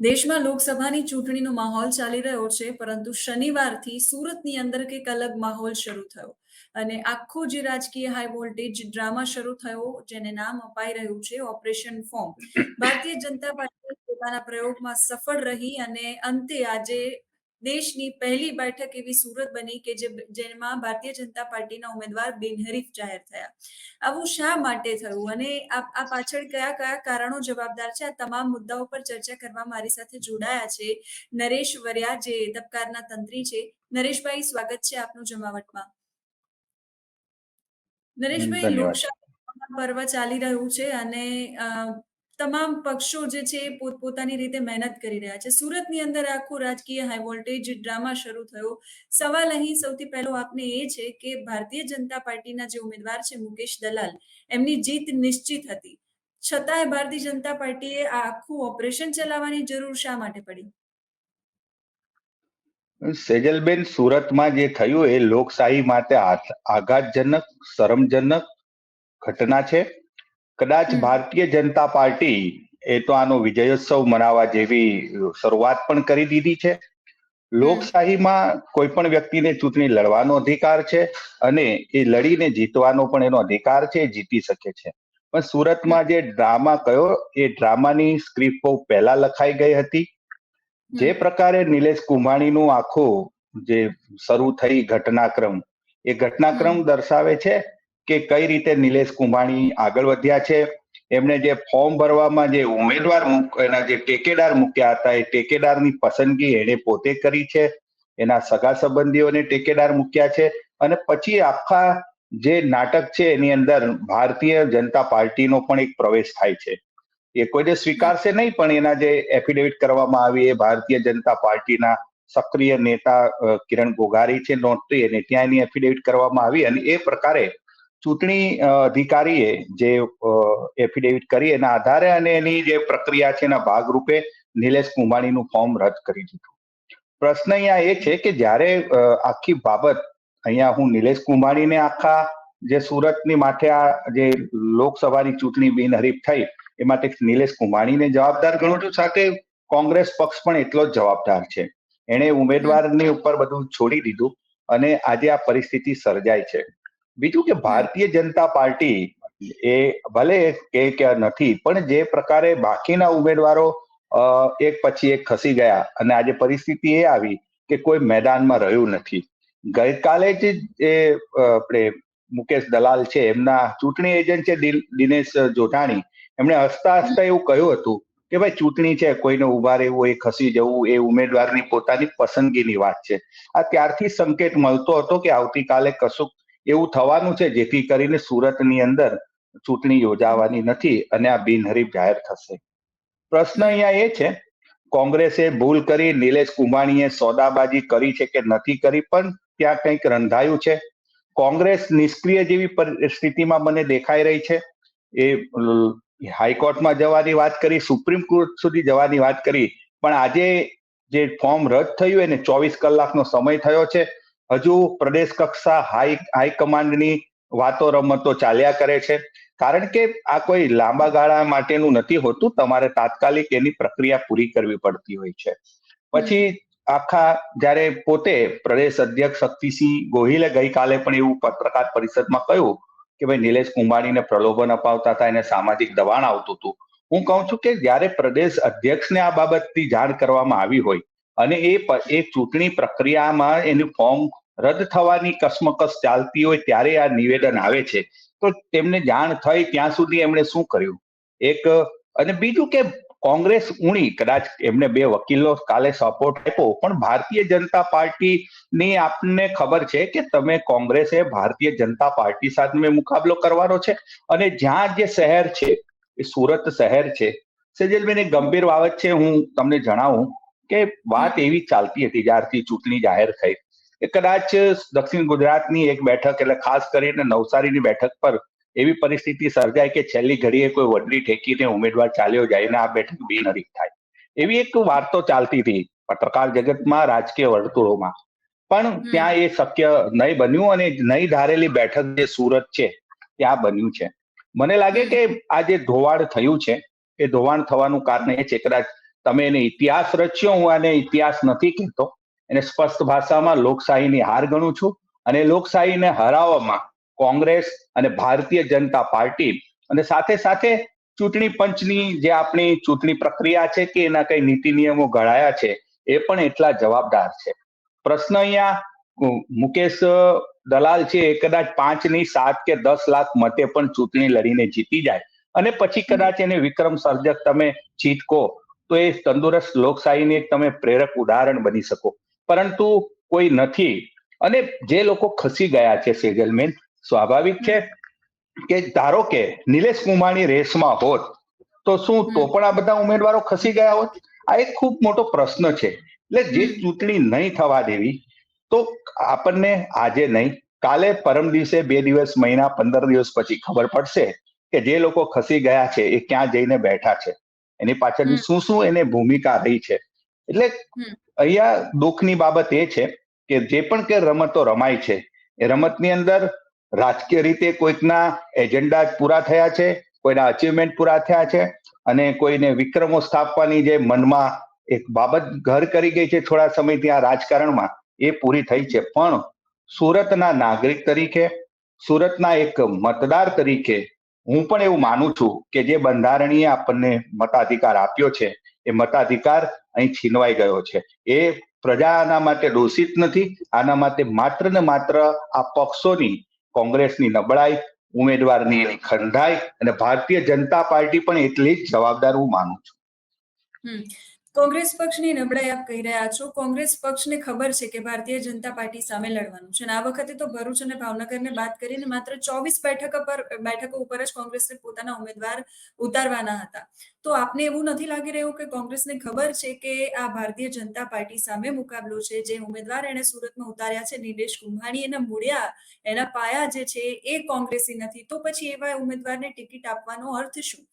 દેશમાં લોકસભાની ચૂંટણીનો માહોલ ચાલી રહ્યો છે, પરંતુ શનિવારથી સુરતની અંદર કંઈક અલગ માહોલ શરૂ થયો. અને આખો જે રાજકીય હાઈ વોલ્ટેજ ડ્રામા શરૂ થયો, જેને નામ અપાઈ રહ્યું છે operation form Bharatiya Janata party પોતાના પ્રયોગમાં સફળ રહી અને અંતે આજે દેશની પહેલી બેઠક એવી સુરત બની કે જે જેમાં ભારતીય જનતા પાર્ટીના ઉમેદવાર બિનહરીફ જાહેર થયા. આવું શા માટે થયું? અને આ પાછળ કયા કયા કારણો જવાબદાર છે? આ તમામ મુદ્દાઓ પર ચર્ચા કરવા મારી સાથે જોડાયા છે નરેશ વરિયા જે તબકારના તંત્રી છે. નરેશભાઈ સ્વાગત છે આપનું જમાવટમાં. નરેશભાઈ લોકશાહી પર્વ ચાલી રહ્યું છે અને તમામ પક્ષો જે છે એ પોતપોતાની રીતે મહેનત કરી રહ્યા છે. સુરતની અંદર આખું રાજકીય હાઈ વોલ્ટેજ ડ્રામા શરૂ થયો. સવાલ અહીં સૌથી પહેલો આપને એ છે કે ભારતીય જનતા પાર્ટીના જે ઉમેદવાર છે મુકેશ દલાલ, એમની જીત નિશ્ચિત હતી. છતાંય ભારતીય જનતા પાર્ટીએ આ આખું ઓપરેશન ચલાવવાની જરૂર શા માટે પડી? સેજલબેન, સુરતમાં જે થયું એ લોકશાહી માટે આઘાતજનક, શરમજનક ઘટના છે. કદાચ ભારતીય જનતા પાર્ટી એ તો આનો વિજયોત્સવ મનાવવા જેવી શરૂઆત પણ કરી દીધી છે. લોકશાહીમાં કોઈ પણ વ્યક્તિને ચૂંટણી લડવાનો અધિકાર છે અને એ લડીને જીતવાનો પણ એનો અધિકાર છે એ જીતી શકે છે. પણ સુરતમાં જે ડ્રામા કયો એ ડ્રામાની સ્ક્રિપ્ટ બહુ પહેલા લખાઈ ગઈ હતી. જે પ્રકારે નિલેશ કુંભાણીનું આખું જે શરૂ થઈ ઘટનાક્રમ એ ઘટનાક્રમ દર્શાવે છે કે કઈ રીતે નિલેશ કુંભાણી આગળ વધ્યા છે? એમણે જે ફોર્મ ભરવામાં જે ઉમેદવાર એના જે ટેકેદાર મૂક્યા હતા, એ ટેકેદારની પસંદગી એણે પોતે કરી છે. એના સગા સંબંધીઓને ટેકેદાર મૂક્યા છે. અને પછી આખા જે નાટક છે એની અંદર ભારતીય જનતા પાર્ટીનો પણ એક પ્રવેશ થાય છે. એ કોઈને સ્વીકારશે નહીં, પણ એના જે એફિડેવિટ કરવામાં આવી એ ભારતીય જનતા પાર્ટીના સક્રિય નેતા કિરણ ગોગારી છે નોટરી અને ત્યાં એની એફિડેવિટ કરવામાં આવી અને એ પ્રકારે ચૂંટણી અધિકારીએ જે એફિડેવિટ કરી એના આધારે અને એની જે પ્રક્રિયા છે એના ભાગરૂપે નિલેશ કુંભાણીનું ફોર્મ રદ કરી દીધું. પ્રશ્ન અહીંયા એ છે કે જ્યારે આખી બાબત અહીંયા હું નિલેશ કુંભાણીને આખા જે સુરતની માથે આ જે લોકસભાની ચૂંટણી બિનહરીફ થઈ, એ માટે નિલેશ કુંભાણીને જવાબદાર ગણું છું. સાથે કોંગ્રેસ પક્ષ પણ એટલો જ જવાબદાર છે. એણે ઉમેદવારની ઉપર બધું છોડી દીધું અને આજે આ પરિસ્થિતિ સર્જાય છે. બીજું કે ભારતીય જનતા પાર્ટી એ ભલે કે નથી, પણ જે પ્રકારે બાકીના ઉમેદવારો એક પછી એક ખસી ગયા અને આજે પરિસ્થિતિ એ આવી કે કોઈ મેદાનમાં રહ્યું નથી. ગઈકાલે જ એ આપણે મુકેશ દલાલ છે, એમના ચૂંટણી એજન્ટ છે દિનેશ જોટાણી એમણે હસતા હસતા એવું કહ્યું હતું કે ભાઈ ચૂંટણી છે, કોઈને ઊભા રહેવું, એ ખસી જવું, એ ઉમેદવારની પોતાની પસંદગીની વાત છે. આ ત્યારથી સંકેત મળતો હતો કે આવતીકાલે કશુંક એવું થવાનું છે, જેથી કરીને સુરતની અંદર ચૂંટણી યોજાવાની નથી અને આ બિનહરીફ જાહેર થશે. પ્રશ્ન અહીંયા એ છે, કોંગ્રેસે ભૂલ કરી, નિલેશ કુંભાણીએ સોદાબાજી કરી છે કે નથી કરી, પણ ત્યાં કંઈક રંધાયું છે. કોંગ્રેસ નિષ્ક્રિય જેવી પરિસ્થિતિમાં મને દેખાઈ રહી છે. એ હાઈકોર્ટમાં જવાની વાત કરી, સુપ્રીમ કોર્ટ સુધી જવાની વાત કરી, પણ આજે જે ફોર્મ રદ થયું એને ચોવીસ કલાકનો સમય થયો છે. હજુ પ્રદેશ કક્ષા હાઈ હાઈકમાન્ડની વાતો રમતો ચાલ્યા કરે છે. કારણ કે આ કોઈ લાંબા ગાળા માટેનું નથી હોતું. તમારે તાત્કાલિક એની પ્રક્રિયા પૂરી કરવી પડતી હોય છે. પછી આખા જ્યારે પોતે પ્રદેશ અધ્યક્ષ શક્તિસિંહ ગોહિલે ગઈકાલે પણ એવું પત્રકાર પરિષદમાં કહ્યું કે ભાઈ નિલેશ કુંભાણીને પ્રલોભન અપાવતા હતા એને સામાજિક દબાણ આવતું હતું. હું કહું છું કે જ્યારે પ્રદેશ અધ્યક્ષને આ બાબતની જાણ કરવામાં આવી હોય અને એ એ ચૂંટણી પ્રક્રિયામાં એનું ફોર્મ રદ થવાની કસમકસ ચાલતી હોય ત્યારે આ નિવેદન આવે છે. તો તેમને જાણ થઈ ત્યાં સુધી એમણે શું કર્યું? એક, અને બીજું કે કોંગ્રેસ ઉણી કદાચ એમને બે વકીલો કાલે સપોર્ટ આપ્યો, પણ ભારતીય જનતા પાર્ટીની આપને ખબર છે કે તમે કોંગ્રેસે ભારતીય જનતા પાર્ટી સાથે મુકાબલો કરવાનો છે અને જ્યાં જે શહેર છે, એ સુરત શહેર છે. સેજલબેન, એક ગંભીર બાબત છે, હું તમને જણાવું. કે વાત એવી ચાલતી હતી જ્યારથી ચૂંટણી જાહેર થઈ. કે કદાચ દક્ષિણ ગુજરાતની એક બેઠક એટલે ખાસ કરીને નવસારીની બેઠક પર એવી પરિસ્થિતિ સર્જાય કે છેલ્લી ઘડીએ કોઈ વડલી ઠેકીને ઉમેદવાર ચાલ્યો જાય ને આ બેઠક બિનહરીફ થાય. એવી એક વાર્તો ચાલતી હતી પત્રકાર જગતમાં રાજકીય વર્તુળોમાં. પણ ત્યાં એ શક્ય નહીં બન્યું અને નહીં ધારેલી બેઠક જે સુરત છે ત્યાં બન્યું છે. મને લાગે કે આ જે ધોવાણ થયું છે એ ધોવાણ થવાનું કારણ એ છે કદાચ તમે એને ઇતિહાસ રચ્યો, હું આને ઇતિહાસ નથી કહેતો. એને સ્પષ્ટ ભાષામાં લોકશાહીની હાર ગણું છું અને લોકશાહીને હરાવવામાં કોંગ્રેસ અને ભારતીય જનતા પાર્ટી અને સાથે સાથે ચૂંટણી પંચની જે આપણી ચૂંટણી પ્રક્રિયા છે કે એના કઈ નીતિ નિયમો ઘડાયા છે, એ પણ એટલા જવાબદાર છે. પ્રશ્ન અહીંયા મુકેશ દલાલ છે એ કદાચ પાંચની સાત કે દસ લાખ મતે પણ ચૂંટણી લડીને જીતી જાય. અને પછી કદાચ એને વિક્રમ સર્જક તમે જીત કહો તો એ તંદુરસ્ત લોકશાહીની એક તમે પ્રેરક ઉદાહરણ બની શકો. પરંતુ કોઈ નથી. અને જે લોકો ખસી ગયા છે સેજલમેન સ્વાભાવિક છે કે ધારો કે નિલેશ કુમારની રેસમાં હોત તો શું તો પણ આ બધા ઉમેદવારો ખસી ગયા હોત? આ એક ખૂબ મોટો પ્રશ્ન છે. એટલે જે ચૂંટણી નહીં થવા દેવી તો આપણને આજે નહીં કાલે પરમ દિવસે બે દિવસ મહિના પંદર દિવસ પછી ખબર પડશે કે જે લોકો ખસી ગયા છે એ ક્યાં જઈને બેઠા છે. એની પાછળની શું શું એને ભૂમિકા રહી છે. એટલે અહીંયા દુઃખની બાબત એ છે કે જે પણ કે રમતો રમાય છે એ રમતની અંદર રાજકીય રીતે કોઈકના એજન્ડા પૂરા થયા છે કોઈના અચીવમેન્ટ પૂરા થયા છે અને કોઈને વિક્રમો સ્થાપવાની જે મનમાં એક બાબત ઘર કરી ગઈ છે થોડા સમયથી આ રાજકારણમાં એ પૂરી થઈ છે. પણ સુરતના નાગરિક તરીકે સુરતના એક મતદાર તરીકે હું પણ એવું માનું છું કે જે બંધારણીય આપણને મતાધિકાર આપ્યો છે, એ મતાધિકાર અહીં છીનવાઈ ગયો છે. એ પ્રજા આના માટે દોષિત નથી, આના માટે માત્ર ને માત્ર આ પક્ષોની, કોંગ્રેસની નબળાઈ, ઉમેદવારની એની ખંડાઈ અને ભારતીય જનતા પાર્ટી પણ એટલી જ જવાબદાર હું માનું છું. કોંગ્રેસ પક્ષની નબળાઈ આપ કહી રહ્યા છો. કોંગ્રેસ પક્ષને ખબર છે કે ભારતીય જનતા પાર્ટી સામે લડવાનું છે અને આ વખતે તો ભરૂચ અને ભાવનગરને બાદ કરીને માત્ર ચોવીસ બેઠક પર, બેઠકો ઉપર જ કોંગ્રેસને પોતાના ઉમેદવાર ઉતારવાના હતા. તો આપને એવું નથી લાગી રહ્યું કે કોંગ્રેસને ખબર છે કે આ ભારતીય જનતા પાર્ટી સામે મુકાબલો છે? જે ઉમેદવાર એને સુરતમાં ઉતાર્યા છે, નિલેશ કુંભાણી, એના મૂળિયા, એના પાયા જે છે એ કોંગ્રેસી નથી. તો પછી એવા ઉમેદવારને ટિકિટ આપવાનો અર્થ શું?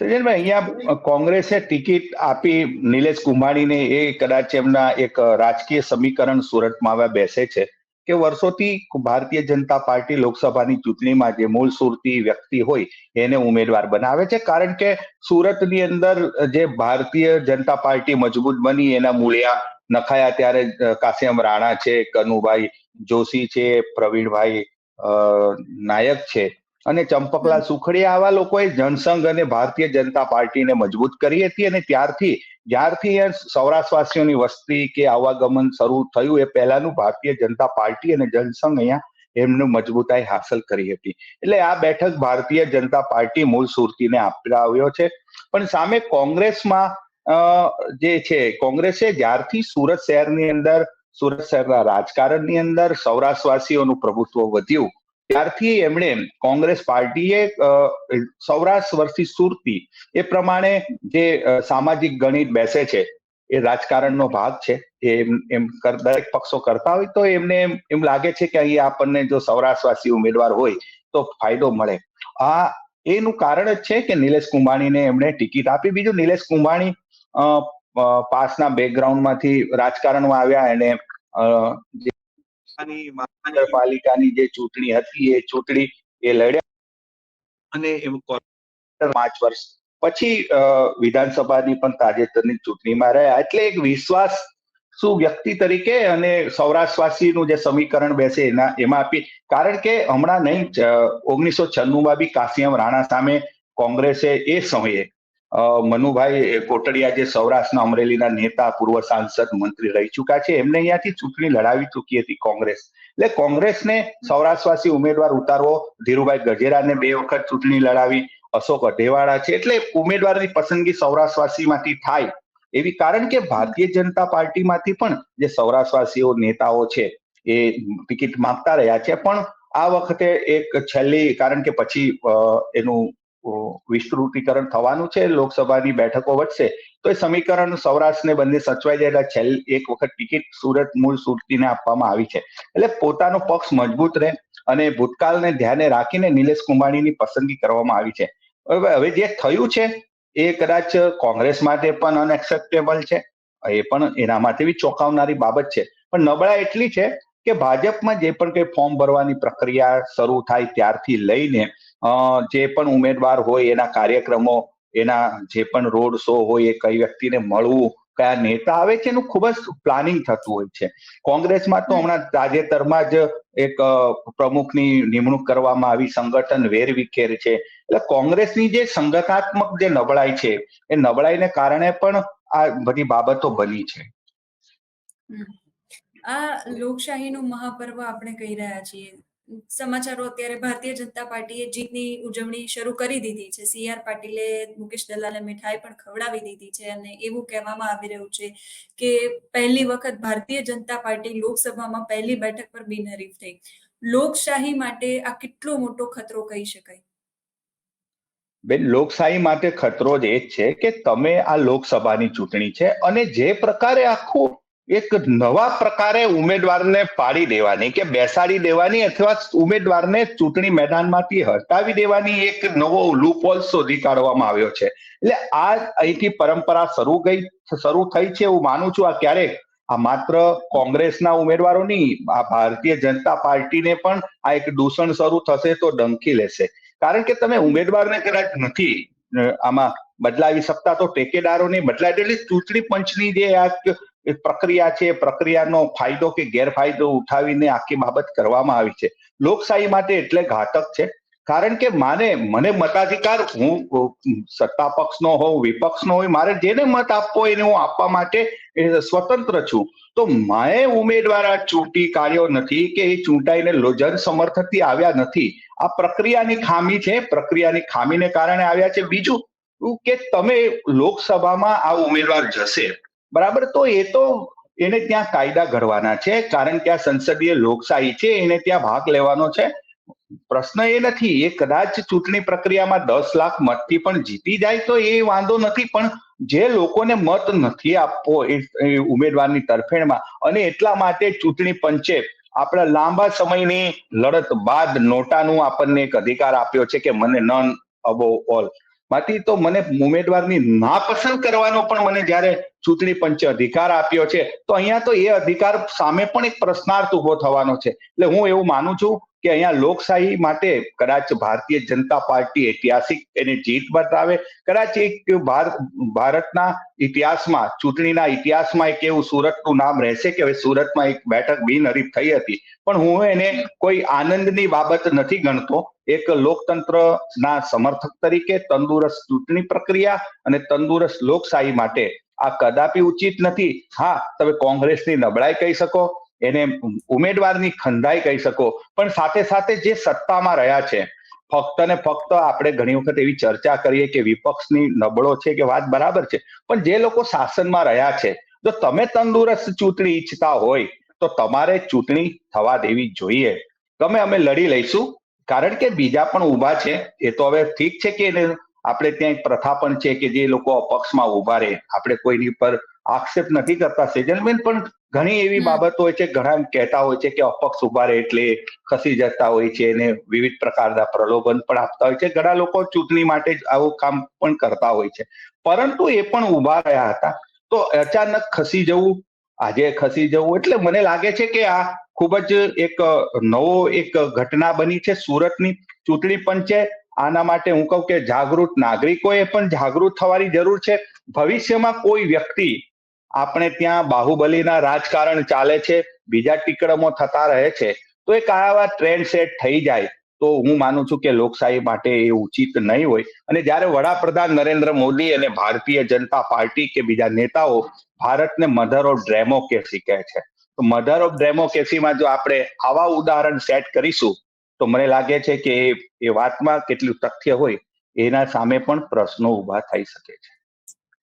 સજનભાઈ અહીંયા કોંગ્રેસે ટિકિટ આપી નિલેશ કુંભાણીને એ કદાચ એમના એક રાજકીય સમીકરણ સુરતમાં આવ્યા બેસે છે કે વર્ષોથી ભારતીય જનતા પાર્ટી લોકસભાની ચૂંટણીમાં જે મૂળ સુરતી વ્યક્તિ હોય એને ઉમેદવાર બનાવે છે. કારણ કે સુરતની અંદર જે ભારતીય જનતા પાર્ટી મજબૂત બની, એના મૂળિયા નખાયા ત્યારે કાસિમ રાણા છે, કનુભાઈ જોશી છે, પ્રવીણભાઈ નાયક છે. અને ચંપકલાલ સુખડિયા આવા લોકોએ જનસંઘ અને ભારતીય જનતા પાર્ટીને મજબૂત કરી હતી અને ત્યારથી જ્યારથી સૌરાષ્ટ્રવાસીઓની વસ્તી કે આવાગમન શરૂ થયું એ પહેલાનું ભારતીય જનતા પાર્ટી અને જનસંઘ અહીંયા એમનું મજબૂતાઈ હાંસલ કરી હતી. એટલે આ બેઠક ભારતીય જનતા પાર્ટી મૂળ સુરતીને આવ્યો છે. પણ સામે કોંગ્રેસમાં જે છે કોંગ્રેસે જ્યારથી સુરત શહેરની અંદર સુરત શહેરના રાજકારણની અંદર સૌરાષ્ટ્રવાસીઓનું પ્રભુત્વ વધ્યું. ત્યારથી એમણે કોંગ્રેસ પાર્ટીએ સૌરાષ્ટ્ર વર્ષી સુરતી, એ પ્રમાણે જે સામાજિક ગણિત બેસે છે, એ રાજકારણનો ભાગ છે એમ એમ દરેક પક્ષો કરતા હોય તો એમને એમ લાગે છે કે અહીંયા આપણને જો સૌરાષ્ટ્રવાસી ઉમેદવાર હોય તો ફાયદો મળે. આ, એનું કારણ જ છે કે નિલેશ કુંભાણીને એમણે ટિકિટ આપી. બીજું નિલેશ કુંભાણી પાસના બેકગ્રાઉન્ડમાંથી રાજકારણમાં આવ્યા, એને નગરપાલિકાની જે ચૂંટણી હતી, એ ચૂંટણી એ લડ્યા અને પાંચ વર્ષ પછી વિધાનસભાની પણ તાજેતરની ચૂંટણીમાં રહ્યા. એટલે એક વિશ્વાસ શું વ્યક્તિ તરીકે અને સૌરાષ્ટ્રવાસીનું જે સમીકરણ બેસે એના એમાં આપી. કારણ કે હમણાં નહીં ઓગણીસો છન્નું માં બી કાસિયમ રાણા સામે કોંગ્રેસે એ સમયે મનુભાઈ કોટડિયા જે સૌરાષ્ટ્રના અમરેલીના નેતા, પૂર્વ સાંસદ, મંત્રી રહી ચુક્યા છે. એમને અહીંયાથી ચૂંટણી લડાવી ચૂકી હતી કોંગ્રેસ. એટલે કોંગ્રેસને સૌરાષ્ટ્રવાસી ઉમેદવાર ઉતારવો, ધીરુભાઈ ગજેરાને બે વખત ચૂંટણી લડાવી, અશોક અઢેવાડા છે. એટલે ઉમેદવારની પસંદગી સૌરાષ્ટ્રવાસીમાંથી થાય. એવી કારણ કે ભારતીય જનતા પાર્ટીમાંથી પણ જે સૌરાષ્ટ્રવાસીઓ નેતાઓ છે, એ ટિકિટ માંગતા રહ્યા છે. પણ આ વખતે એક છેલ્લી, કારણ કે પછી એનું વિસ્તૃતીકરણ થવાનું છે, લોકસભાની બેઠકો વધશે, તો એ સમીકરણ સૌરાષ્ટ્રને બંને સચવાઈ જાય છેલ્લી એક વખત ટિકિટ સુરત મૂળ સુરતીને આપવામાં આવી છે. એટલે પોતાનો પક્ષ મજબૂત રહે અને ભૂતકાળને ધ્યાને રાખીને નિલેશ કુંભાણીની પસંદગી કરવામાં આવી છે. હવે જે થયું છે, એ કદાચ કોંગ્રેસ માટે પણ અનએક્સેપ્ટેબલ છે. એ પણ એના માટે બી ચોંકાવનારી બાબત છે. પણ નબળા એટલી છે કે ભાજપમાં જે પણ કઈ ફોર્મ ભરવાની પ્રક્રિયા શરૂ થાય ત્યારથી લઈને જે પણ ઉમેદવાર હોય એના કાર્યક્રમો એના જે પણ રોડ શો હોય એ કઈ વ્યક્તિને મળવું કયા નેતા આવે છે એનું ખૂબ જ પ્લાનિંગ થતું હોય છે. કોંગ્રેસમાં તો હમણાં તાજેતરમાં જ એક પ્રમુખની નિમણૂક કરવામાં આવી સંગઠન વેરવિખેર છે. એટલે કોંગ્રેસની જે સંગઠનાત્મક જે નબળાઈ છે એ નબળાઈને કારણે પણ આ બધી બાબતો બની છે. આ લોકશાહીનું મહાપર્વ આપણે કહી રહ્યા છીએ. સમાચારો અત્યારે ભારતીય જનતા પાર્ટીએ જીતની ઉજવણી શરૂ કરી દીધી છે. સી. આર. પાટીલે મુકેશ દલાલે મીઠાઈ પણ ખવડાવી દીધી છે અને એવું કહેવામાં આવી રહ્યું છે કે પહેલી વખત ભારતીય જનતા પાર્ટી લોકસભામાં પહેલી બેઠક પર બિનહરીફ થઈ. લોકશાહી માટે આ કેટલો મોટો ખતરો કહી શકાય? બેન લોકશાહી માટે ખતરો જ એ છે કે તમે આ લોકસભાની ચૂંટણી છે અને જે પ્રકારે આખું એક નવા પ્રકારે ઉમેદવારને પાડી દેવાની કે બેસાડી દેવાની અથવા ઉમેદવારને ચૂંટણી મેદાનમાંથી હટાવી દેવાની એક નવો લૂપહોલ શોધી કાઢવામાં આવ્યો છે. એટલે આ અહીંથી પરંપરા શરૂ ગઈ, શરૂ થઈ છે હું માનું છું. આ ક્યારેક આ માત્ર કોંગ્રેસના ઉમેદવારોની, આ ભારતીય જનતા પાર્ટીને પણ આ એક દૂષણ શરૂ થશે તો ડંખી લેશે. કારણ કે તમે ઉમેદવારને કદાચ નથી આમાં બદલાવી શકતા તો ટેકેદારોને બદલાય. એટલે ચૂંટણી પંચની જે આ એક પ્રક્રિયા છે પ્રક્રિયાનો ફાયદો કે ગેરફાયદો ઉઠાવીને આખી બાબત કરવામાં આવી છે. લોકશાહી માટે એટલે ઘાતક છે. કારણ કે માને મને મતાધિકાર, હું સત્તા પક્ષનો હોઉં, વિપક્ષનો હોય, મારે જેને મત આપવો એને હું આપવા માટે સ્વતંત્ર છું. તો મારે ઉમેદવાર ચૂંટી કાઢ્યો નથી કે એ ચૂંટાઈને જન સમર્થકથી આવ્યા નથી. આ પ્રક્રિયાની ખામી છે. પ્રક્રિયાની ખામીને કારણે આવ્યા છે. બીજું, કે તમે લોકસભામાં આ ઉમેદવાર જશે. બરાબર? તો એ તો એને ત્યાં કાયદા ઘડવાના છે, કારણ કે આ સંસદીય લોકશાહી છે, એને ત્યાં ભાગ લેવાનો છે. પ્રશ્ન એ નથી, એ કદાચ ચૂંટણી પ્રક્રિયામાં દસ લાખ મતથી પણ જીતી જાય તો એ વાંધો નથી, પણ જે લોકોને મત નથી આપવો એ ઉમેદવારની તરફેણમાં, અને એટલા માટે ચૂંટણી પંચે આપણા લાંબા સમયની લડત બાદ નોટાનું આપણને એક અધિકાર આપ્યો છે કે મને નન અબો ઓલ માંથી તો મને ઉમેદવારની નાપસંદ કરવાનો પણ મને જ્યારે ચૂંટણી પંચે અધિકાર આપ્યો છે, તો અહીંયા તો એ અધિકાર સામે પણ એક પ્રશ્નાર્થ ઊભો થવાનો છે. એટલે હું એવું માનું છું કે અહીંયા લોકશાહી માટે કદાચ ભારતીય જનતા પાર્ટી ઐતિહાસિક એની જીત બતાવે. કદાચ એક ભારતના ઇતિહાસમાં, ચૂંટણીના ઇતિહાસમાં એક એવું સુરતનું નામ રહેશે કે હવે સુરતમાં એક બેઠક બિનહરીફ થઈ હતી. પણ હું એને કોઈ આનંદની બાબત નથી ગણતો. એક લોકતંત્રના સમર્થક તરીકે તંદુરસ્ત ચૂંટણી પ્રક્રિયા અને તંદુરસ્ત લોકશાહી માટે આ કદાપી ઉચિત નથી. હા, તમે કોંગ્રેસની નબળાઈ કહી શકો. એને ઉમેદવારની ખંધાઈ કહી શકો. પણ સાથે સાથે જે સત્તામાં રહ્યા છે, ફક્ત ને ફક્ત આપણે ઘણી વખત એવી ચર્ચા કરીએ કે વિપક્ષની નબળો છે કે વાત બરાબર છે. પણ જે લોકો શાસનમાં રહ્યા છે, જો તમે તંદુરસ્ત ચૂંટણી ઈચ્છતા હોય, તો તમારે ચૂંટણી થવા દેવી જોઈએ. તમે અમે લડી લઈશું. કારણ કે બીજા પણ ઊભા છે. એ તો હવે ઠીક છે કે એને આપણે ત્યાં એક પ્રથા પણ છે કે જે લોકો અપક્ષમાં ઊભા રહે. આપણે કોઈની પર આક્ષેપ નથી કરતા. સેજલબેન, પણ ઘણી એવી બાબતો હોય છે ઘણા કહેતા હોય છે કે અપક્ષ ઊભા રહે એટલે ખસી જતા હોય છે અને વિવિધ પ્રકારના પ્રલોભન પણ આપતા હોય છે. ઘણા લોકો ચૂંટણી માટે જ આવું કામ પણ કરતા હોય છે. પરંતુ એ પણ ઊભા રહ્યા હતા. તો અચાનક ખસી જવું આજે ખસી જવું એટલે મને લાગે છે કે આ ખૂબ જ એક નવો એક ઘટના બની છે સુરતની ચૂંટણી પંચે આના માટે હું કહું કે જાગૃત નાગરિકોએ પણ જાગૃત થવાની જરૂર છે. ભવિષ્યમાં કોઈ વ્યક્તિ આપણે ત્યાં બાહુબલીના રાજકારણ ચાલે છે, બીજા ટીકડમો થતા રહે છે. તો એક આવા ટ્રેન્ડ સેટ થઈ જાય, તો હું માનું છું કે લોકશાહી માટે એ ઉચિત નહીં હોય. અને જ્યારે વડાપ્રધાન નરેન્દ્ર મોદી અને ભારતીય જનતા પાર્ટી કે બીજા નેતાઓ ભારતને મધર ઓફ ડેમોક્રેસી કહે છે. તો મધર ઓફ ડેમોક્રેસીમાં જો આપણે આવા ઉદાહરણ સેટ કરીશું, તો મને લાગે છે કે એ વાતમાં કેટલું તથ્ય હોય, એના સામે પણ પ્રશ્નો ઊભા થઈ શકે છે.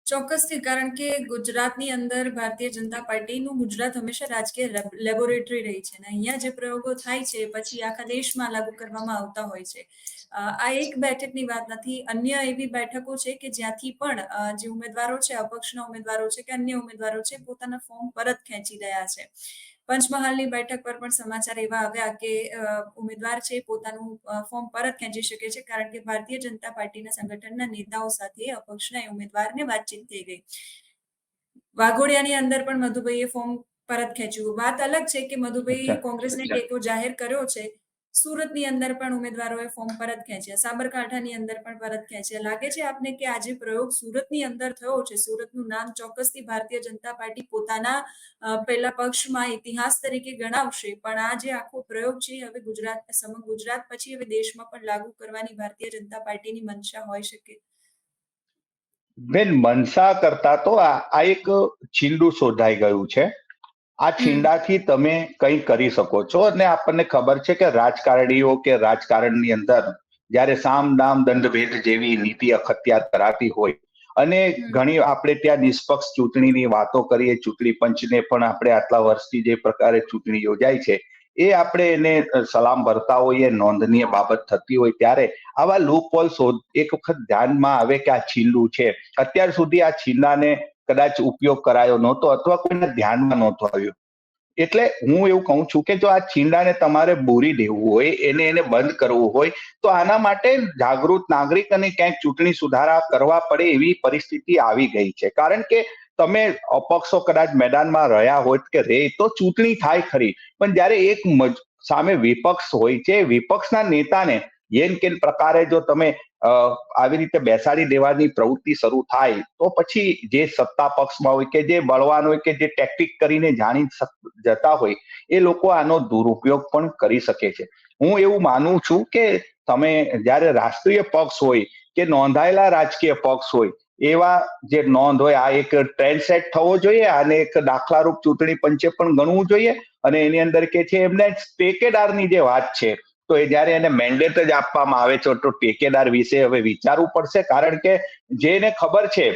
ચોક્કસથી, કારણ કે ગુજરાતની અંદર ભારતીય જનતા પાર્ટીનું ગુજરાત હંમેશા રાજકીય લેબોરેટરી રહી છે અને અહીંયા જે પ્રયોગો થાય છે, પછી આખા દેશમાં લાગુ કરવામાં આવતા હોય છે. આ એક બેઠકની વાત નથી, અન્ય એવી બેઠકો છે કે જ્યાંથી પણ જે ઉમેદવારો છે, અપક્ષના ઉમેદવારો છે કે અન્ય ઉમેદવારો છે, પોતાના ફોર્મ પરત ખેંચી રહ્યા છે. પંચમહાલની બેઠક પર પણ સમાચાર એવા આવ્યા કે ઉમેદવાર છે પોતાનું ફોર્મ પરત ખેંચી શકે છે કારણ કે ભારતીય જનતા પાર્ટીના સંગઠનના નેતાઓ સાથે અપક્ષના ઉમેદવારને વાતચીત થઈ ગઈ. વાઘોડિયાની અંદર પણ મધુભાઈએ ફોર્મ પરત ખેંચ્યું. વાત અલગ છે કે મધુભાઈએ કોંગ્રેસને ટેકો જાહેર કર્યો છે? સુરતની અંદર પણ ઉમેદવારોએ ફોર્મ પરત ખેંચ્યા. સાબરકાંઠાની અંદર પણ પરત ખેંચ્યા. લાગે છે આપને કે આજે પ્રયોગ સુરતની અંદર થયો છે? સુરતનું નામ ચોક્કસથી ભારતીય જનતા પાર્ટી પોતાના પહેલા પક્ષમાં ઇતિહાસ તરીકે ગણાવશે. પણ આ જે આખો પ્રયોગ છે, હવે ગુજરાત, સમગ્ર ગુજરાત પછી હવે દેશમાં પણ લાગુ કરવાની ભારતીય જનતા પાર્ટીની મનસા હોઈ શકે. બેન, મનસા કરતા તો આ આ એક છીંડું શોધાઈ ગયું છે. આ છીંડાથી તમે કંઈ કરી શકો છો? અને આપણને ખબર છે કે રાજકારણીઓ કે રાજકારણની અંદર જ્યારે સામ દામ દંડ ભેદ જેવી નીતિ અખત્યાર કરાતી હોય અને ઘણી આપણે ત્યાં નિષ્પક્ષ ચૂંટણીની વાતો કરીએ ચૂંટણી પંચને પણ આપણે આટલા વર્ષથી જે પ્રકારે ચૂંટણી યોજાય છે એ આપણે એને સલામ ભરતા હોઈએ નોંધનીય બાબત થતી હોય ત્યારે આવા લૂપ એક વખત ધ્યાનમાં આવે કે આ છીંડું છે. અત્યાર સુધી આ છીંડાને કદાચ ઉપયોગ કરાયો નહોતો અથવા કોઈના ધ્યાનમાં નહોતો આવ્યો. એટલે હું એવું કહું છું કે જો આ છીંડાને તમારે બોરી દેવું હોય, એને એને બંધ કરવું હોય, તો આના માટે જાગૃત નાગરિક અને ક્યાંક ચૂંટણી સુધારા કરવા પડે એવી પરિસ્થિતિ આવી ગઈ છે. કારણ કે તમે અપક્ષો કદાચ મેદાનમાં રહ્યા હોત કે રે, તો ચૂંટણી થાય ખરી. પણ જ્યારે એક સામે વિપક્ષ હોય છે, વિપક્ષના નેતાને જેન કેન પ્રકારે જો તમે આવી રીતે બેસાડી દેવાની પ્રવૃત્તિ શરૂ થાય, તો પછી જે સત્તા પક્ષમાં હોય કે જે બળવાન હોય કે જે ટેક્ટિક કરીને જાણી જતા હોય, એ લોકો આનો દુરુપયોગ પણ કરી શકે છે. હું એવું માનું છું કે તમે જ્યારે રાષ્ટ્રીય પક્ષ હોય કે નોંધાયેલા રાજકીય પક્ષ હોય, એવા જે નોંધ હોય, આ એક ટ્રેન્ડ સેટ થવો જોઈએ અને એક દાખલારૂપ ચૂંટણી પંચે પણ ગણવું જોઈએ, અને એની અંદર કે છે એમને ટેકેદારની જે વાત છે તો એ જ્યારે એને મેન્ડેટ જ આપવામાં આવે છે તો ટેકેદાર વિશે હવે વિચારવું પડશે. કારણ કે જેને ખબર છે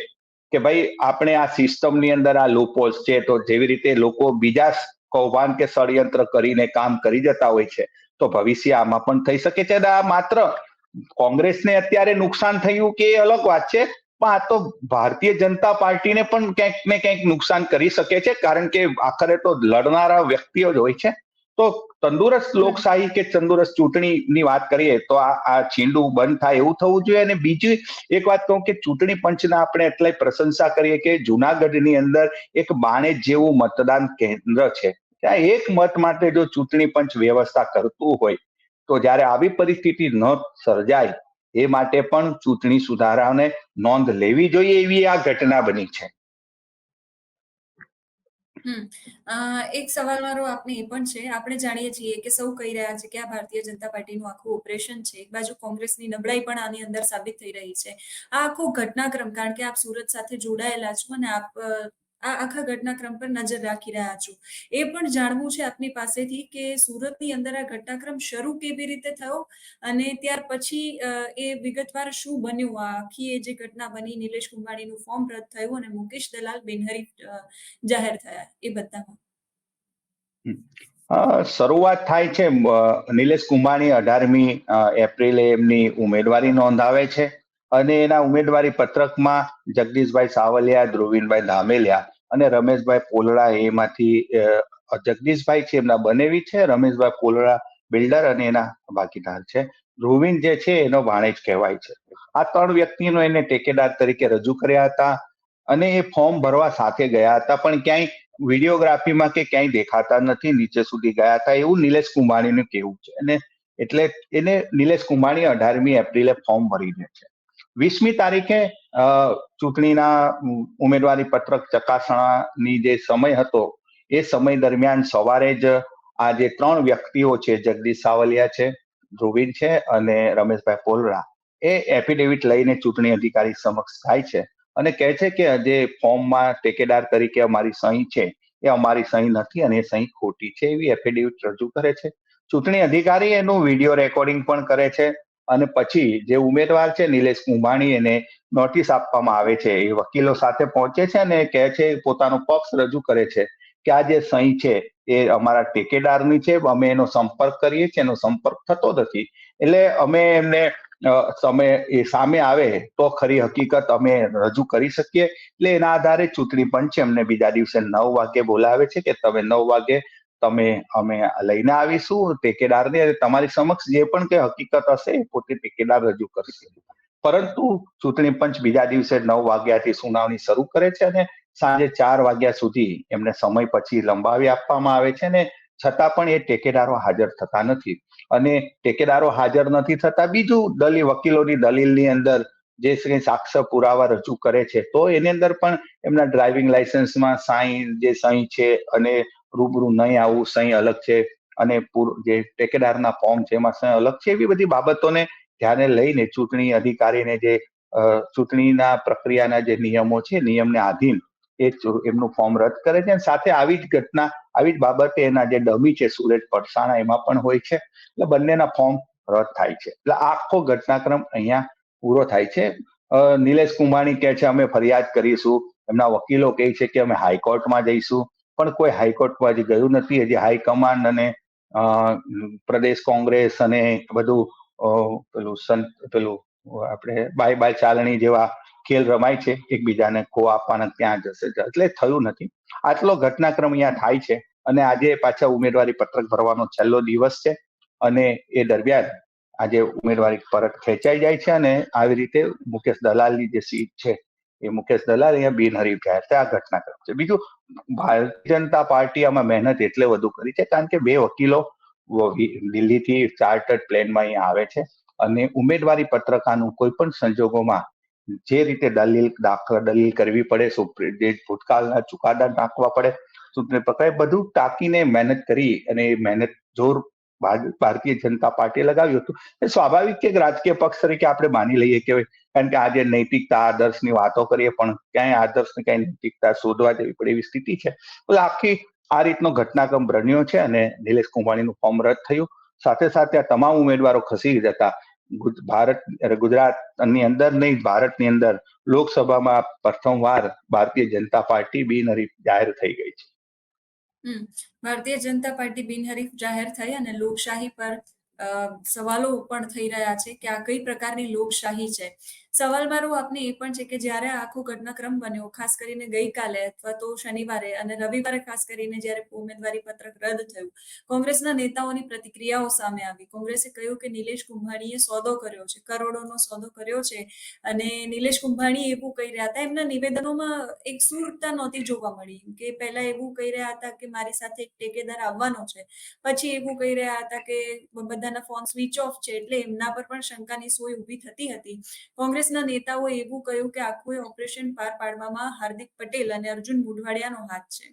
કે ભાઈ આપણે આ સિસ્ટમની અંદર આ લૂપહોલ્સ છે તો જેવી રીતે લોકો બીજા કૌભાંડ કે ષડયંત્ર કરીને કામ કરી જતા હોય છે, તો ભવિષ્ય આમાં પણ થઈ શકે છે. આ માત્ર કોંગ્રેસને અત્યારે નુકસાન થયું કે એ અલગ વાત છે, પણ આ તો ભારતીય જનતા પાર્ટીને પણ ક્યાંક ને ક્યાંક નુકસાન કરી શકે છે. કારણ કે આખરે તો લડનારા વ્યક્તિઓ જ હોય છે. તો તંદુરસ્ત લોકશાહી કે તંદુરસ્ત ચૂંટણીની વાત કરીએ તો આ આ છીંડું બંધ થાય એવું થવું જોઈએ. અને બીજી એક વાત કહું કે ચૂંટણી પંચના આપણે એટલાય પ્રશંસા કરીએ કે જુનાગઢની અંદર એક બાણેજ જેવું મતદાન કેન્દ્ર છે. ત્યાં એક મત માટે જો ચૂંટણી પંચ વ્યવસ્થા કરતું હોય તો જ્યારે આવી પરિસ્થિતિ ન સર્જાય એ માટે પણ ચૂંટણી સુધારાને નોંધ લેવી જોઈએ એવી આ ઘટના બની છે. હમ. એક સવાલ મારો આપને એ પણ છે. આપણે જાણીએ છીએ કે સૌ કહી રહ્યા છે કે આ ભારતીય જનતા પાર્ટીનું આખું ઓપરેશન છે. એક બાજુ કોંગ્રેસની નબળાઈ પણ આની અંદર સાબિત થઈ રહી છે. આ આખો ઘટનાક્રમ, કારણ કે આપ સુરત સાથે જોડાયેલા છો અને આપ આ આખા ઘટનાક્રમ પર નજર રાખી રહ્યા છો. એ પણ જાણવું છે આપની પાસેથી કે સુરતની અંદર આ ઘટનાક્રમ શરૂ કેવી રીતે થયો અને ત્યાર પછી એ વિગતવાર શું બન્યું? આ આખી એ જે ઘટના બની, નિલેશ કુંભાણીનું ફોર્મ રદ થયું અને મુકેશ દલાલ બિનહરીફ જાહેર થયા. એ બધામાં. શરૂઆત થાય છે નિલેશ કુંભાણી અઢારમી એપ્રિલે એમની ઉમેદવારી નોંધાવે છે અને એના ઉમેદવારી પત્રકમાં જગદીશભાઈ સાવલિયા, ધ્રુવીનભાઈ ધામેલિયા અને રમેશભાઈ પોલડા એમાંથી જગદીશભાઈ છે એમના બનેવી છે, રમેશભાઈ પોલડા બિલ્ડર અને એના ભાગીદાર છે. ધ્રુવીન જે છે એનો ભાણેજ કહેવાય છે. આ ત્રણ વ્યક્તિનો એને ટેકેદાર તરીકે રજૂ કર્યા હતા અને એ ફોર્મ ભરવા સાથે ગયા હતા, પણ ક્યાંય વિડીયોગ્રાફીમાં કે ક્યાંય દેખાતા નથી, નીચે સુધી ગયા હતા, એવું નિલેશ કુંભાણીનું કેવું છે. અને એટલે એને નિલેશ કુંભાણી અઢારમી એપ્રિલે ફોર્મ ભરી દે છે. વીસમી તારીખે ચૂંટણીના ઉમેદવારી પત્રક ચકાસણાની જે સમય હતો, એ સમય દરમિયાન સવારે જ આ જે ત્રણ વ્યક્તિઓ છે, જગદીશ સાવલિયા છે, ધ્રુવીર છે અને રમેશભાઈ પોલરા, એ એફિડેવિટ લઈને ચૂંટણી અધિકારી સમક્ષ થાય છે અને કહે છે કે જે ફોર્મમાં ટેકેદાર તરીકે અમારી સહી છે, એ અમારી સહી નથી અને એ સહી ખોટી છે એવી એફિડેવિટ રજૂ કરે છે. ચૂંટણી અધિકારી એનું વીડિયો રેકોર્ડિંગ પણ કરે છે અને પછી જે ઉમેદવાર છે નિલેશ કુંભાણી એને નોટિસ આપવામાં આવે છે. એ વકીલો સાથે પહોંચે છે અને કહે છે, પોતાનો પક્ષ રજૂ કરે છે કે આ જે સહી છે એ અમારા ટેકેદારની છે, અમે એનો સંપર્ક કરીએ છીએ, એનો સંપર્ક થતો નથી. એટલે અમે એમને તમે એ સામે આવે તો ખરી હકીકત અમે રજૂ કરી શકીએ. એટલે એના આધારે ચૂંટણી પંચ એમને બીજા દિવસે નવ વાગે બોલાવે છે કે તમે નવ વાગે તમે, અમે લઈને આવીશું ટેકેદારને તમારી સમક્ષ જે પણ કે હકીકત હશે પોતે ટેકેદાર રજૂ કરશે. પરંતુ ચૂંટણી પંચ બીજા દિવસે નવ વાગ્યાથી સુનાવણી શરૂ કરે છે અને સાંજે ચાર વાગ્યા સુધી એમને સમય પછી લંબાવી આપવામાં આવે છે ને છતાં પણ એ ટેકેદારો હાજર થતા નથી. અને ટેકેદારો હાજર નથી થતા, બીજું દલીલ વકીલોની દલીલની અંદર જે કંઈ સાક્ષર પુરાવા રજૂ કરે છે, તો એની અંદર પણ એમના ડ્રાઇવિંગ લાયસન્સમાં સાઈન જે સહી છે અને રૂબરૂ નહીં આવવું સહી અલગ છે અને જે ટેકેદારના ફોર્મ છે એમાં સહી અલગ છે એવી બધી બાબતોને ધ્યાને લઈને ચૂંટણી અધિકારીને જે ચૂંટણીના પ્રક્રિયાના જે નિયમો છે, નિયમને આધીન એ એમનું ફોર્મ રદ કરે છે અને સાથે આવી જ ઘટના, આવી જ બાબતે એના જે ડમી છે સુરજ પડસાણા એમાં પણ હોય છે. એટલે બંનેના ફોર્મ રદ થાય છે. એટલે આખો ઘટનાક્રમ અહીંયા પૂરો થાય છે. નિલેશ કુંભાણી કહે છે, અમે ફરિયાદ કરીશું. એમના વકીલો કહે છે કે, અમે હાઈકોર્ટમાં જઈશું. પણ કોઈ હાઈકોર્ટમાં હજી ગયું નથી. હજી હાઈકમાન્ડ અને પ્રદેશ કોંગ્રેસ અને બધું પેલું સંત પેલું આપણે બાય બાય ચાલણી જેવા ખેલ રમાય છે. એકબીજાને ખો આપવાના ત્યાં જશે એટલે થયું નથી. આટલો ઘટનાક્રમ અહીંયા થાય છે અને આજે પાછા ઉમેદવારી પત્રક ભરવાનો છેલ્લો દિવસ છે અને એ દરમિયાન આજે ઉમેદવારી પરત ખેંચાઈ જાય છે અને આવી રીતે મુકેશ દલાલની જે સીટ છે એ મુકેશ દલાલ અહીંયા બિનહરીફ જાહેર થયા આ ઘટનાક્રમ છે. બીજું, ભારતીય જનતા પાર્ટી આમાં મહેનત એટલે વધુ કરી છે, કારણ કે બે વકીલો દિલ્હીથી ચાર્ટર્ડ પ્લેનમાં અહીંયા આવે છે અને ઉમેદવારી પત્રકાનું કોઈ પણ સંજોગોમાં જે રીતે દલીલ દાખલ, દલીલ કરવી પડે, સુપ્રીમ ભૂતકાળના ચુકાદા નાખવા પડે, સુપ્રીમ પ્રકારે બધું ટાંકીને મહેનત કરી અને મહેનત જોર ભારતીય જનતા પાર્ટીએ લગાવ્યું હતું. એ સ્વાભાવિક કે રાજકીય પક્ષ તરીકે આપણે માની લઈએ કે કારણ કે આજે નૈતિકતા, આદર્શની વાતો કરીએ પણ ક્યાંય આદર્શની ક્યાંય નૈતિકતા શોધવા જેવી પડે એવી સ્થિતિ છે. આખી આ રીતનો ઘટનાક્રમ બન્યો છે અને નિલેશ કુંભાણીનું ફોર્મ રદ થયું. સાથે સાથે આ તમામ ઉમેદવારો ખસી જતા. ભારત ગુજરાતની અંદર નહીં, ભારતની અંદર લોકસભામાં પ્રથમવાર ભારતીય જનતા પાર્ટી બિનહરીફ જાહેર થઈ ગઈ છે. ભારતીય જનતા પાર્ટી બિનહરીફ જાહેર થઈ અને લોકશાહી પર સવાલો પણ થઈ રહ્યા છે કે આ કઈ પ્રકારની લોકશાહી છે? સવાલ મારો આપને એ પણ છે કે જ્યારે આખો ઘટનાક્રમ બન્યો, ખાસ કરીને ગઈકાલે અથવા તો શનિવારે અને રવિવારે ખાસ કરીને જ્યારે ઉમેદવારી પત્રક રદ થયું, કોંગ્રેસના નેતાઓની પ્રતિક્રિયાઓ સામે આવી. કોંગ્રેસે કહ્યું કે નિલેશ કુંભાણીએ સોદો કર્યો છે, કરોડોનો સોદો કર્યો છે અને નિલેશ કુંભાણી એવું કહી રહ્યા હતા. એમના નિવેદનોમાં એક સુરતા નહોતી જોવા મળી કે પહેલા એવું કહી રહ્યા હતા કે મારી સાથે એક ટેકેદાર આવવાનો છે. પછી એવું કહી રહ્યા હતા કે બધાના ફોન સ્વિચ ઓફ છે એટલે એમના પર પણ શંકાની સોય ઊભી થતી હતી. કોંગ્રેસના નેતાઓએ એવું કહ્યું કે આખું ઓપરેશન પાર પાડવામાં હાર્દિક પટેલ અને અર્જુન મુઢવાડિયાનો હાથ છે.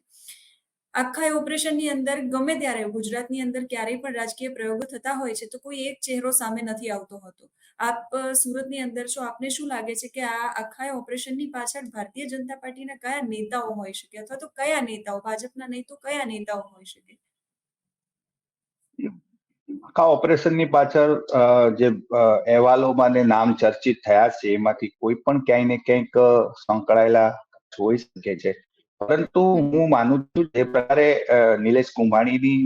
આખા એ ઓપરેશનની અંદર ગમે ત્યારે ગુજરાતની અંદર ક્યારેય પણ રાજકીય પ્રયોગો થતા હોય છે તો કોઈ એક ચહેરો સામે નથી આવતો હતો. આપ સુરતની અંદર છો, આપને શું લાગે છે કે આ આખા ઓપરેશનની પાછળ ભારતીય જનતા પાર્ટીના કયા નેતાઓ હોઈ શકે અથવા તો કયા નેતાઓ, ભાજપના નહીં તો કયા નેતાઓ હોઈ શકે? આખા ઓપરેશનની પાછળ જે અહેવાલોમાં ને નામ ચર્ચિત થયા છે, એમાંથી કોઈ પણ ક્યાંય ને ક્યાંક સંકળાયેલા હોઈ શકે છે. પરંતુ હું માનું છું જે પ્રકારે નિલેશ કુંભાણીની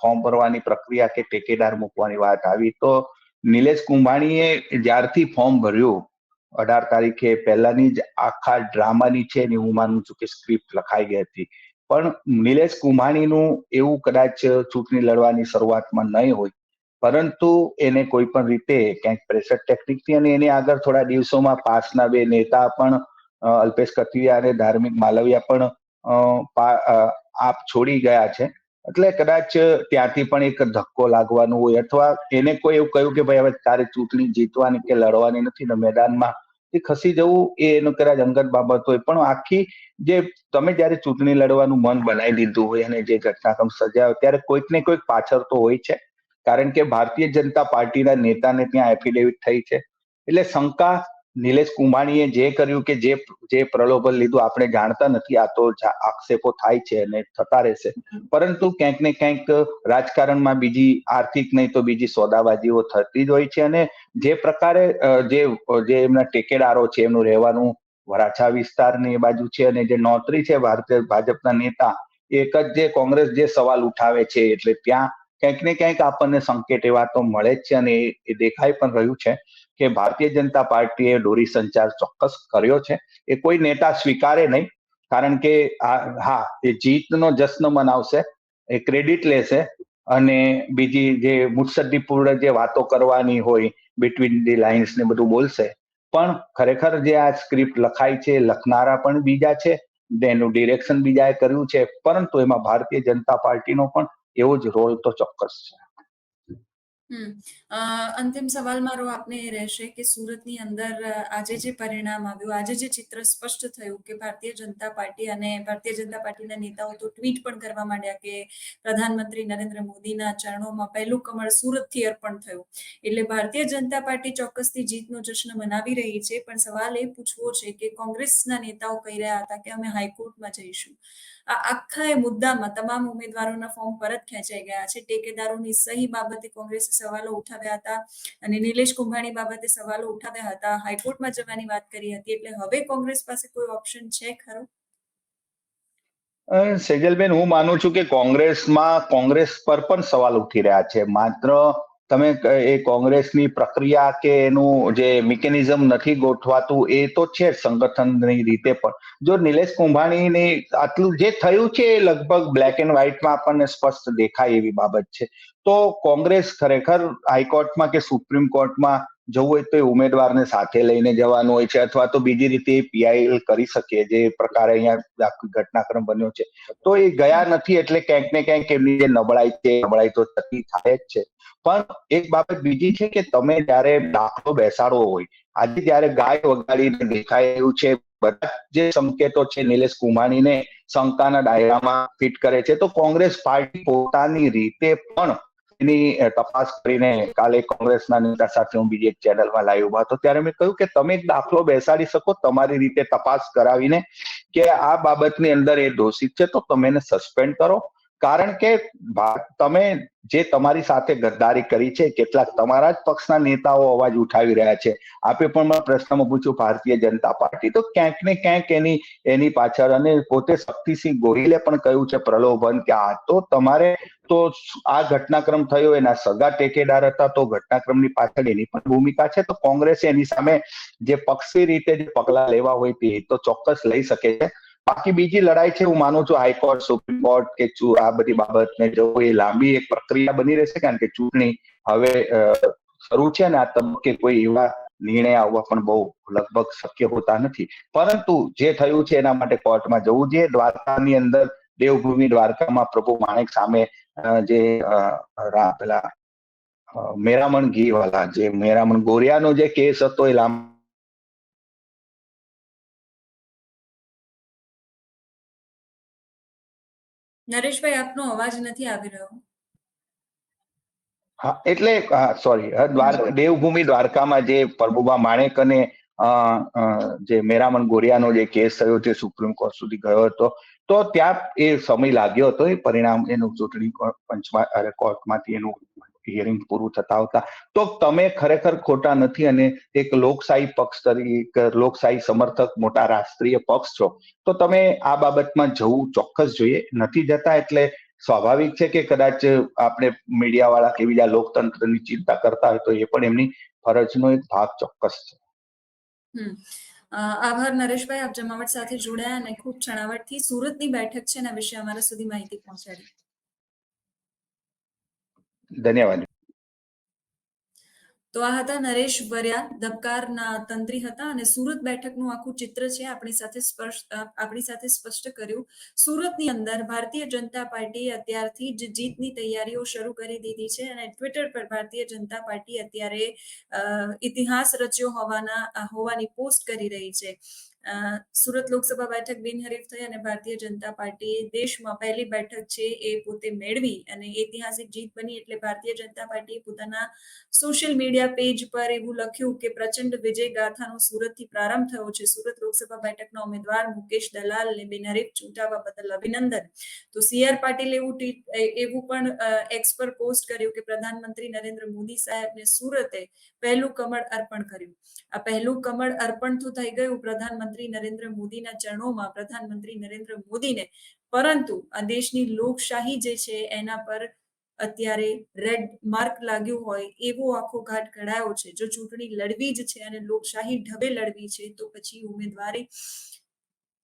ફોર્મ ભરવાની પ્રક્રિયા કે ટેકેદાર મૂકવાની વાત આવી, તો નિલેશ કુંભાણીએ જ્યારથી ફોર્મ ભર્યું અઢાર તારીખે પહેલાની જ આખા ડ્રામાની છે એની હું માનું છું કે સ્ક્રિપ્ટ લખાઈ ગઈ હતી. પણ નિલેશ કુંભાણીનું એવું કદાચ ચૂંટણી લડવાની શરૂઆતમાં નહીં હોય. પરંતુ એને કોઈ પણ રીતે ક્યાંક પ્રેશર ટેકનિકથી અને એની આગળ થોડા દિવસોમાં પાસના બે નેતા પણ અલ્પેશ કથિરિયા અને ધાર્મિક માલવિયા પણ આપ છોડી ગયા છે. એટલે કદાચ ત્યાંથી પણ એક ધક્કો લાગવાનો હોય અથવા એને કોઈ એવું કહ્યું કે ભાઈ હવે તારે ચૂંટણી જીતવાની કે લડવાની નથી ને મેદાનમાં એ ખસી જવું એ એનું કદાચ અંગત બાબત હોય. પણ આખી જે તમે જયારે ચૂંટણી લડવાનું મન બનાવી દીધું હોય અને જે ઘટનાક્રમ સર્જાયો ત્યારે કોઈક ને કોઈક પાછળ તો હોય છે. કારણ કે ભારતીય જનતા પાર્ટીના નેતાને ત્યાં એફિડેવિટ થઈ છે. એટલે શંકા નિલેશ કુંભાણીએ જે કર્યું કે જે જે પ્રલોભન લીધું આપણે જાણતા નથી, આ તો આક્ષેપો થાય છે અને થતા રહેશે. પરંતુ ક્યાંક ને ક્યાંક રાજકારણમાં બીજી આર્થિક નહીં તો બીજી સોદાબાજીઓ થતી જ હોય છે અને જે પ્રકારે જે જે એમના ટેકેદારો છે, એમનું રહેવાનું વરાછા વિસ્તારની એ બાજુ છે અને જે નોતરી છે ભારતીય ભાજપના નેતા, એક જ જે કોંગ્રેસ જે સવાલ ઉઠાવે છે એટલે ત્યાં ક્યાંક ને ક્યાંક આપણને સંકેત એવા તો મળે જ છે અને એ દેખાઈ પણ રહ્યું છે. કે ભારતીય જનતા પાર્ટીએ દોરી સંચાર ચોક્કસ કર્યો છે. એ કોઈ નેતા સ્વીકારે નહીં, કારણ કે હા, એ જીતનો જશ્ન મનાવશે, એ ક્રેડિટ લેશે અને બીજી જે મુત્સદ્દીપૂર્ણ જે વાતો કરવાની હોય બિટવીન ધી લાઇન્સ ને બધું બોલશે. પણ ખરેખર જે આ સ્ક્રિપ્ટ લખાઈ છે, લખનારા પણ બીજા છે, એનું ડિરેક્શન બીજાએ કર્યું છે, પરંતુ એમાં ભારતીય જનતા પાર્ટીનો પણ એવો જ રોલ તો ચોક્કસ છે. અંતિમ સવાલ મારો આપને એ રહેશે કે સુરતની અંદર આજે જે પરિણામ આવ્યું, આજે જે ચિત્ર સ્પષ્ટ થયું કે ભારતીય જનતા પાર્ટી અને ભારતીય જનતા પાર્ટીના નેતાઓ તો ટ્વીટ પણ કરવા માંડ્યા કે પ્રધાનમંત્રી નરેન્દ્ર મોદીના ચરણોમાં પહેલું કમળ સુરતથી અર્પણ થયું. એટલે ભારતીય જનતા પાર્ટી ચોક્કસથી જીતનો જશ્ન મનાવી રહી છે, પણ સવાલ એ પૂછવો છે કે કોંગ્રેસના નેતાઓ કહી રહ્યા હતા કે અમે હાઈકોર્ટમાં જઈશું. આ આખા એ મુદ્દામાં તમામ ઉમેદવારોના ફોર્મ પરત ખેંચાઈ ગયા છે. ટેકેદારોની સહી બાબતે કોંગ્રેસે સવાલો ઉઠાવ્યા હતા અને નિલેશ કુંભાણી બાબતે સવાલો ઉઠાવ્યા હતા. હાઈકોર્ટમાં જવાની વાત કરી હતી, એટલે હવે કોંગ્રેસ પાસે કોઈ ઓપ્શન છે ખરો? સેજલબેન, હું માનું છું કે કોંગ્રેસમાં કોંગ્રેસ પર પણ સવાલ ઉઠી રહ્યા છે. માત્ર તમે એ કોંગ્રેસની પ્રક્રિયા કે એનું જે મિકેનિઝમ નથી ગોઠવાતું, એ તો છે સંગઠનની રીતે પણ. જો નિલેશ કુંભાણીની આટલું જે થયું છે એ લગભગ બ્લેક એન્ડ વ્હાઈટમાં આપણને સ્પષ્ટ દેખાય એવી બાબત છે. તો કોંગ્રેસ ખરેખર હાઈકોર્ટમાં કે સુપ્રીમ કોર્ટમાં જવું હોય તો એ ઉમેદવારને સાથે લઈને જવાનું હોય છે અથવા તો બીજી રીતે પીઆઈએલ કરી શકે જે પ્રકારે અહીંયા ઘટનાક્રમ બન્યો છે. તો એ ગયા નથી એટલે ક્યાંક ને ક્યાંક એમની જે નબળાઈ છે નબળાઈ તો થતી થાય જ છે. પણ એક બાબત બીજી છે કે તમે જ્યારે દાખલો બેસાડવો હોય આજે જ્યારે ગાય વગાડીને દેખાય એવું છે, બધા જે સંકેતો છે નિલેશ કુમાણીને શંકાના દાયરામાં ફિટ કરે છે, તો કોંગ્રેસ પાર્ટી પોતાની રીતે પણ એની તપાસ કરીને કાલે કોંગ્રેસના નેતા સાથે હું બીજી એક ચેનલમાં લાઈવમાં હતો, ત્યારે મેં કહ્યું કે તમે એક દાખલો બેસાડી શકો, તમારી રીતે તપાસ કરાવીને કે આ બાબતની અંદર એ દોષિત છે, તો તમે એને સસ્પેન્ડ કરો. કારણ કે તમે જે તમારી સાથે ગદ્દારી કરી છે, કેટલાક તમારા જ પક્ષના નેતાઓ અવાજ ઉઠાવી રહ્યા છે. આપે પણ મને પ્રશ્નમાં પૂછ્યું, ભારતીય જનતા પાર્ટી? તો ક્યાંક ને ક્યાંક એની એની પાછળ અને પોતે શક્તિસિંહ ગોહિલે પણ કહ્યું છે પ્રલોભન કે આ તો તમારે તો આ ઘટનાક્રમ થયો, એના સગા ટેકેદાર હતા, તો ઘટનાક્રમની પાછળ એની પણ ભૂમિકા છે. તો કોંગ્રેસે એની સામે જે પક્ષી રીતે જે પગલા લેવા હોય તે તો ચોક્કસ લઈ શકે છે. બાકી બીજી લડાઈ છે, હું માનું છું હાઈકોર્ટ સુપ્રીમ કોર્ટ કે આ બધી બાબતને જવું એ લાંબી એક પ્રક્રિયા બની રહેશે કારણ કે ચૂંટણી હવે શરૂ છે અને આ તબક્કે કોઈ એવા નિર્ણય આવવા પણ બહુ લગભગ શક્ય હોતા નથી. પરંતુ જે થયું છે એના માટે કોર્ટમાં જવું જોઈએ. દ્વારકાની અંદર દેવભૂમિ દ્વારકામાં પ્રભુ માણેક સામે જે પેલા મેરામણ ઘી વાલા, જે મેરામણ ગોરિયાનો જે કેસ હતો એ લાંબો નરેશભાઈ આપનો અવાજ નથી આવી રહ્યો. હા એટલે સોરી દ્વારકા દેવભૂમિ દ્વારકામાં જે પ્રભુબા માણેક અને જે મેરામન ગોરિયાનો જે કેસ થયો તે સુપ્રીમ કોર્ટ સુધી ગયો હતો તો ત્યાં એ સમય લાગ્યો હતો એ પરિણામ એનું ચૂંટણી પંચમાં અરે કોર્ટમાંથી એનું હિયરિંગ પૂરું થતા આવતા. તો તમે ખરેખર ખોટા નથી અને એક લોકશાહી પક્ષ તરીકે લોકશાહી સમર્થક મોટા રાષ્ટ્રીય પક્ષ છો. તો તમે આ બાબતમાં જવું ચોક્કસ જોઈએ. નથી જતા એટલે સ્વાભાવિક છે કે કદાચ આપણે મીડિયા વાળા કે બીજા લોકતંત્રની ચિંતા કરતા હોય તો એ પણ એમની ફરજનો એક ભાગ ચોક્કસ છે. આભાર નરેશભાઈ, આપ જમાવટ સાથે જોડાયા અને ખૂબ છણાવટથી સુરતની બેઠક છે એના વિશે અમારા સુધી માહિતી પહોંચાડી. ધન્યવાદ. તો આ હતા નરેશ બર્યા ધબકારના તંત્રી હતા અને સુરત બેઠકનું આખું ચિત્ર છે આપણી સાથે સ્પષ્ટ, આપણી સાથે સ્પષ્ટ કર્યું. સુરતની અંદર ભારતીય જનતા પાર્ટી અત્યારથી જ જીતની તૈયારીઓ શરૂ કરી દીધી છે અને ટ્વિટર પર ભારતીય જનતા પાર્ટી અત્યારે ઇતિહાસ રચ્યો હોવાના, હોવાની પોસ્ટ કરી રહી છે. સુરત લોકસભા બેઠક બિનહરીફ થઈ અને ભારતીય જનતા પાર્ટી દેશમાં પહેલી બેઠક છે એ પોતે મેળવી અને ઐતિહાસિક જીત બની એટલે ભારતીય જનતા પાર્ટીએ પોતાના સોશિયલ મીડિયા પેજ પર એવું લખ્યું કે પ્રચંડ વિજય ગાથાનો સુરતથી પ્રારંભ થયો છે. સુરત લોકસભા બેઠકના ઉમેદવાર મુકેશ દલાલને બિનહરીફ ચૂંટાવા બદલ અભિનંદન. તો સીઆર પાટીલ એવું એવું પણ એક્સ પર પોસ્ટ કર્યું કે પ્રધાનમંત્રી નરેન્દ્ર મોદી સાહેબને સુરતે પહેલું કમળ અર્પણ કર્યું. આ પહેલું કમળ અર્પણ તો થઈ ગયું પ્રધાનમંત્રી નરેન્દ્ર મોદીના ચરણોમાં. પ્રધાનમંત્રી નરેન્દ્ર મોદીને. પરંતુ આ દેશની લોકશાહી જે છે, એના પર અત્યારે રેડ માર્ક લાગ્યું હોય એવો આખો ઘાટ ઘડાયો છે. જો ચૂંટણી લડવી જ છે અને લોકશાહી ઢબે લડવી છે, તો પછી ઉમેદવારી,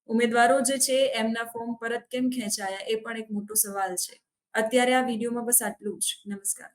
ઉમેદવારો જે છે, એમના ફોર્મ પરત કેમ ખેંચાયા એ પણ એક મોટો સવાલ છે. અત્યારે આ વિડીયોમાં બસ આટલું જ. નમસ્કાર.